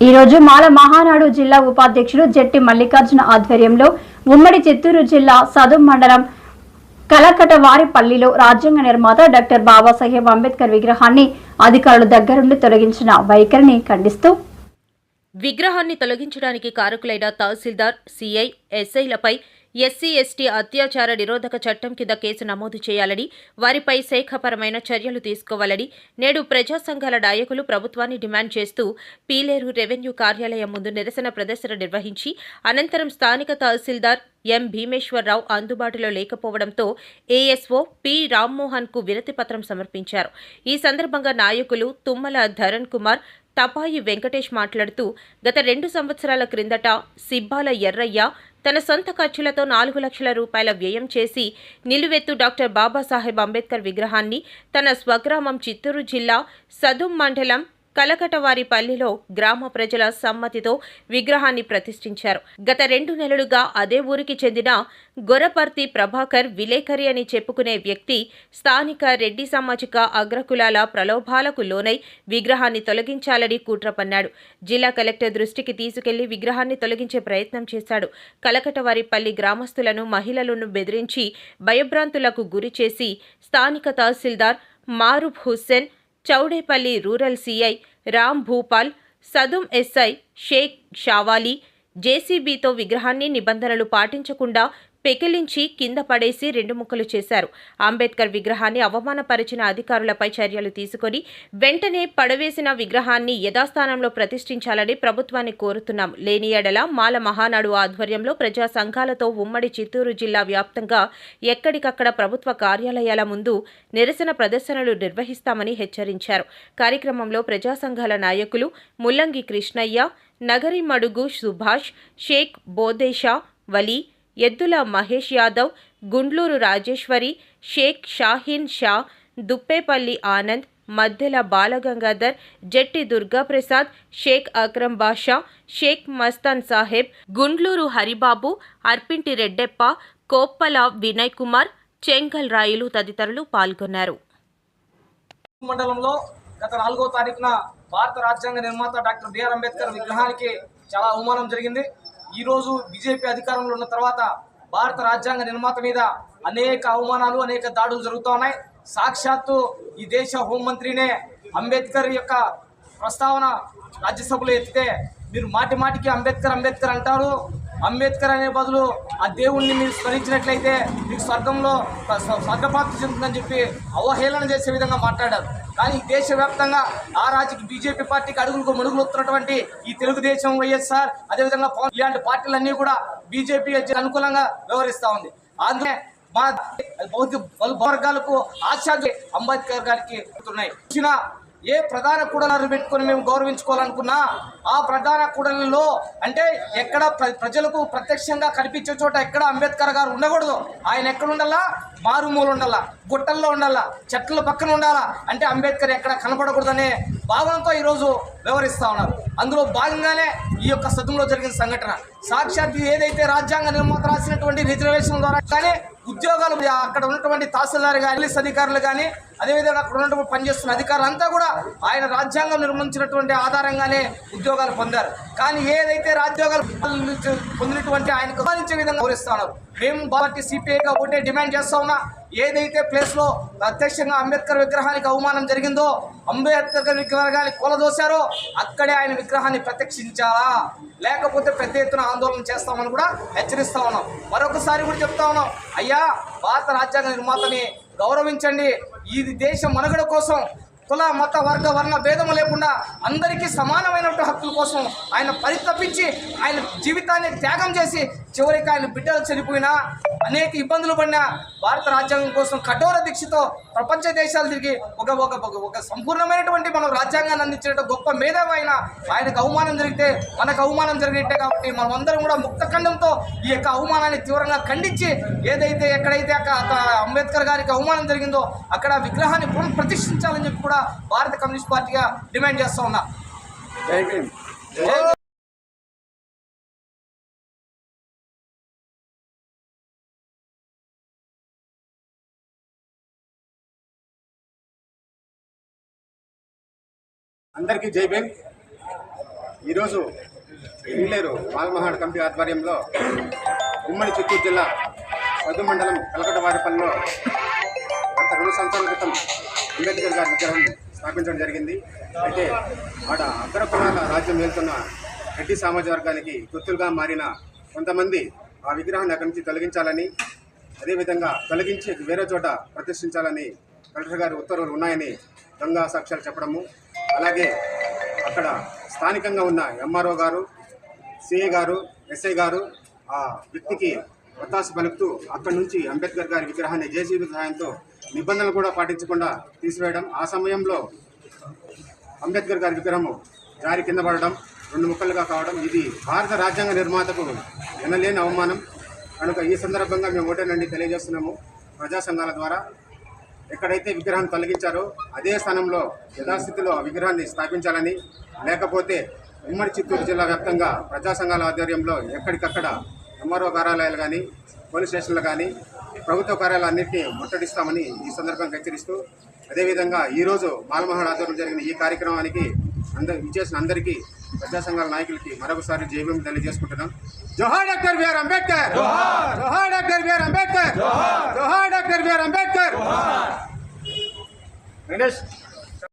ఈ రోజు మాల మహానాడు జిల్లా ఉపాధ్యక్షుడు జట్టి మల్లికార్జున ఆధ్వర్యంలో ఉమ్మడి చిత్తూరు జిల్లా సదుం మండలం కలకటవారిపల్లిలో రాజ్యాంగ నిర్మాత డాక్టర్ బాబాసాహెబ్ అంబేద్కర్ విగ్రహాన్ని అధికారులు దగ్గరుండి తొలగించిన వైఖరిని ఖండిస్తూ విగ్రహాన్ని తొలగించడానికి కారకులైన తహసీల్దార్ సీఐ ఎస్ఐలపై ఎస్సీ ఎస్టీ అత్యాచార నిరోధక చట్టం కింద కేసు నమోదు చేయాలని వారిపై శాఖపరమైన చర్యలు తీసుకోవాలని నేడు ప్రజా సంఘాల నాయకులు ప్రభుత్వాన్ని డిమాండ్ చేస్తూ పీలేరు రెవెన్యూ కార్యాలయం ముందు నిరసన ప్రదర్శన నిర్వహించి అనంతరం స్థానిక తహసీల్దార్ ఎం. భీమేశ్వరరావు అందుబాటులో లేకపోవడంతో ఏఎస్ఓ పి. రామ్మోహన్కు వినతి పత్రం సమర్పించారు. ఈ సందర్భంగా నాయకులు తుమ్మల ధరణ్ కుమార్ తపాయి వెంకటేష్ మాట్లాడుతూ గత రెండు సంవత్సరాల క్రిందట సిబ్బాల ఎర్రయ్య తన సొంత ఖర్చులతో నాలుగు లక్షల రూపాయల వ్యయం చేసి నిలువెత్తు డాక్టర్ బాబాసాహెబ్ అంబేద్కర్ విగ్రహాన్ని తన స్వగ్రామం చిత్తూరు జిల్లా సదుం మండలం కలకటవారిపల్లిలో గ్రామ ప్రజల సమ్మతితో విగ్రహాన్ని ప్రతిష్ఠించారు. గత రెండు నెలలుగా అదే ఊరికి చెందిన గొరపర్తి ప్రభాకర్ విలేకరి అని చెప్పుకునే వ్యక్తి స్థానిక రెడ్డి సామాజిక అగ్రకులాల ప్రలోభాలకు లోనై విగ్రహాన్ని తొలగించాలని కుట్ర పన్నాడు జిల్లా కలెక్టర్ దృష్టికి తీసుకెళ్ళి విగ్రహాన్ని తొలగించే ప్రయత్నం చేశాడు. కలకటవారిపల్లి గ్రామస్తులను మహిళలను బెదిరించి భయభ్రాంతులకు గురి చేసి స్థానిక tahsildar Maroof Hussain Chowdepalle rural CI Ram Bhupal Sadum SI Shaik Shavali జేసీబీతో విగ్రహాన్ని నిబంధనలు పాటించకుండా పెకిలించి కింద పడేసి రెండు ముక్కలు చేశారు. అంబేద్కర్ విగ్రహాన్ని అవమానపరిచిన అధికారులపై చర్యలు తీసుకొని వెంటనే పడవేసిన విగ్రహాన్ని యథాస్థానంలో ప్రతిష్ఠించాలని ప్రభుత్వాన్ని కోరుతున్నాం. లేని ఎడల మాల మహానాడు ఆధ్వర్యంలో ప్రజా సంఘాలతో ఉమ్మడి చిత్తూరు జిల్లా వ్యాప్తంగా ఎక్కడికక్కడ ప్రభుత్వ కార్యాలయాల ముందు నిరసన ప్రదర్శనలు నిర్వహిస్తామని హెచ్చరించారు. కార్యక్రమంలో ప్రజా సంఘాల నాయకులు ముల్లంగి కృష్ణయ్య నగరి మడుగు సుభాష్ షేక్ బోదేషా వలీ ఎద్దుల మహేష్ యాదవ్ గుండ్లూరు రాజేశ్వరి షేక్ షాహీన్ షా దుప్పేపల్లి ఆనంద్ మద్దెల బాలగంగాధర్ జట్టి దుర్గాప్రసాద్ షేక్ అక్రమ్ బాషా షేక్ మస్తాన్ సాహెబ్ గుండ్లూరు హరిబాబు అర్పింటి రెడ్డెప్ప కోప్పల వినయ్ కుమార్ చెంగల్ రాయులు తదితరులు పాల్గొన్నారు. మండలంలో గత నాలుగో తారీఖున భారత రాజ్యాంగ నిర్మాత డాక్టర్ బిఆర్ అంబేద్కర్ విగ్రహానికి చాలా అవమానం జరిగింది. ఈరోజు బీజేపీ అధికారంలో ఉన్న తర్వాత భారత రాజ్యాంగ నిర్మాత మీద అనేక అవమానాలు అనేక దాడులు జరుగుతూ ఉన్నాయి. సాక్షాత్తు ఈ దేశ హోంమంత్రినే అంబేద్కర్ యొక్క ప్రస్తావన రాజ్యసభలో ఎత్తితే మీరు మాటి మాటికి అంబేద్కర్ అంబేద్కర్ అంటారు. అంబేద్కర్ అనే బదులు ఆ దేవుణ్ణి మీరు స్మరించినట్లయితే మీకు స్వర్గంలో స్వర్గప్రాప్తి చెందుతుందని చెప్పి అవహేళన చేసే విధంగా మాట్లాడారు. కానీ దేశవ్యాప్తంగా ఆ రాజుకి బీజేపీ పార్టీకి అడుగులకు మడుగులు వస్తున్నటువంటి ఈ తెలుగుదేశం వైఎస్ఆర్ అదేవిధంగా పవన్ ఇలాంటి పార్టీలన్నీ కూడా బీజేపీ అనుకూలంగా వ్యవహరిస్తూ ఉంది. అందుకే మా బౌద్ధ వర్గాలకు ఆశాలు అంబేద్కర్ గారికి ఉన్నాయి ఇచ్చిన ఏ ప్రధాన కూడలను పెట్టుకొని మేము గౌరవించుకోవాలనుకున్నా ఆ ప్రధాన కూడలలో అంటే ఎక్కడ ప్ర- ప్రజలకు ప్రత్యక్షంగా కనిపించే చోట ఎక్కడ అంబేద్కర్ గారు ఉండకూడదు. ఆయన ఎక్కడ ఉండాలా? మారుమూలు ఉండాలా? గుట్టల్లో ఉండాలా? చెట్ల పక్కన ఉండాలా? అంటే అంబేద్కర్ ఎక్కడ కనపడకూడదనే భావనతో ఈరోజు వివరిస్తూ ఉన్నారు. అందులో భాగంగానే ఈ యొక్క సదంలో జరిగిన సంఘటన. సాక్షాత్ ఏదైతే రాజ్యాంగ నిర్మాత రాసినటువంటి రిజర్వేషన్ ద్వారా కానీ ఉద్యోగాలు అక్కడ ఉన్నటువంటి తహసీల్దార్ కానీ పోలీస్ అధికారులు కానీ అదేవిధంగా అక్కడ ఉన్నటువంటి పనిచేస్తున్న అధికారులు అంతా కూడా ఆయన రాజ్యాంగం నిర్మించినటువంటి ఆధారంగానే ఉద్యోగాలు పొందారు. కానీ ఏదైతే రాజ్యోగాలు పొందినటువంటి ఆయనకు అవమానించే విధంగా గౌరవిస్తున్నారు మేము బాబట్టి సిపిఐగా ఒకటే డిమాండ్ చేస్తా ఉన్నా. ఏదైతే ప్లేస్లో ప్రత్యక్షంగా అంబేద్కర్ విగ్రహానికి అవమానం జరిగిందో అంబేద్కర్ విగ్రహాన్ని కూలదోశారో అక్కడే ఆయన విగ్రహాన్ని ప్రత్యక్షించాలా? లేకపోతే పెద్ద ఎత్తున ఆందోళన చేస్తామని కూడా హెచ్చరిస్తా ఉన్నాం. మరొకసారి కూడా చెప్తా ఉన్నాం. అయ్యా భారత రాజ్యాంగ నిర్మాతని గౌరవించండి. ఇది దేశం మనుగడ కోసం కుల మత వర్గ వర్ణ భేదము లేకుండా అందరికీ సమానమైనటువంటి హక్కుల కోసం ఆయన పరితపించి ఆయన జీవితాన్ని త్యాగం చేసి చివరికి ఆయన బిడ్డలు చనిపోయినా అనేక ఇబ్బందులు పడినా భారత రాజ్యాంగం కోసం కఠోర దీక్షతో ప్రపంచ దేశాలు తిరిగి ఒక ఒక ఒక- సంపూర్ణమైనటువంటి మనం రాజ్యాంగాన్ని అందించిన గొప్ప మేధావి ఆయన ఆయనకు అవమానం జరిగితే మనకు అవమానం జరిగితే కాబట్టి మనం అందరం కూడా ముక్త ఖండంతో ఈ యొక్క అవమానాన్ని తీవ్రంగా ఖండించి ఏదైతే ఎక్కడైతే అంబేద్కర్ గారికి అవమానం జరిగిందో అక్కడ విగ్రహాన్ని పునః ప్రతిష్ఠించాలని చెప్పి కూడా భారత కమ్యూనిస్ట్ పార్టీగా డిమాండ్ చేస్తా ఉన్నా. అందరికీ జై భీమ్. ఈరోజు ఇంగ్లేరు వాల్మహాడ్ కమిటీ ఆధ్వర్యంలో ఉమ్మడి చిత్తూరు జిల్లా పదు మండలం కలకటవారిపల్లిలో గత రెండు సంవత్సరాల క్రితం అంబేద్కర్ గారి విగ్రహం స్థాపించడం జరిగింది. అయితే ఆడ అగ్ర రాజ్యం వెళ్తున్న రెడ్డి సామాజిక వర్గానికి గుర్తులుగా మారిన కొంతమంది ఆ విగ్రహాన్ని అక్కడి నుంచి తొలగించాలని అదేవిధంగా తొలగించి వేరే చోట ప్రతిష్ఠించాలని కలెక్టర్ గారి ఉత్తర్వులు ఉన్నాయని దొంగ సాక్ష్యాలు చెప్పడము అలాగే అక్కడ స్థానికంగా ఉన్న ఎంఆర్ఓ గారు సిఏ గారు ఎస్ఐ గారు ఆ వ్యక్తికి ఒత్తాసు పలుకుతూ అక్కడి నుంచి అంబేద్కర్ గారి విగ్రహాన్ని జేసీబీ సహాయంతో నిబంధనలు కూడా పాటించకుండా తీసివేయడం ఆ సమయంలో అంబేద్కర్ గారి విగ్రహము జారి కింద పడడం రెండు ముక్కలుగా కావడం ఇది భారత రాజ్యాంగ నిర్మాతకు వినలేని అవమానం. కనుక ఈ సందర్భంగా మేము ఓటేనండి తెలియజేస్తున్నాము. ప్రజా సంఘాల ద్వారా ఎక్కడైతే విగ్రహాన్ని తొలగించారో అదే స్థానంలో యథాస్థితిలో విగ్రహాన్ని స్థాపించాలని లేకపోతే ఉమ్మడి చిత్తూరు జిల్లా వ్యాప్తంగా ప్రజా సంఘాల ఆధ్వర్యంలో ఎక్కడికక్కడ ఎంఆర్ఓ కార్యాలయాలు కానీ పోలీస్ స్టేషన్లు కానీ ప్రభుత్వ కార్యాలయాలన్నింటినీ ముట్టడిస్తామని ఈ సందర్భంగా హెచ్చరిస్తూ అదేవిధంగా ఈరోజు మాలమహల్ ఆధ్వర్యంలో జరిగిన ఈ కార్యక్రమానికి అందరు ఇచ్చేసిన అందరికీ ప్రజా సంఘాల నాయకులకి మరొకసారి జైవం తెలియజేసుకుంటున్నాం. జోహార్ డాక్టర్ బిఆర్ అంబేద్కర్! జోహార్! Doctor BR Ambedkar! జోహార్! Doctor BR Ambedkar! వెంకటేష్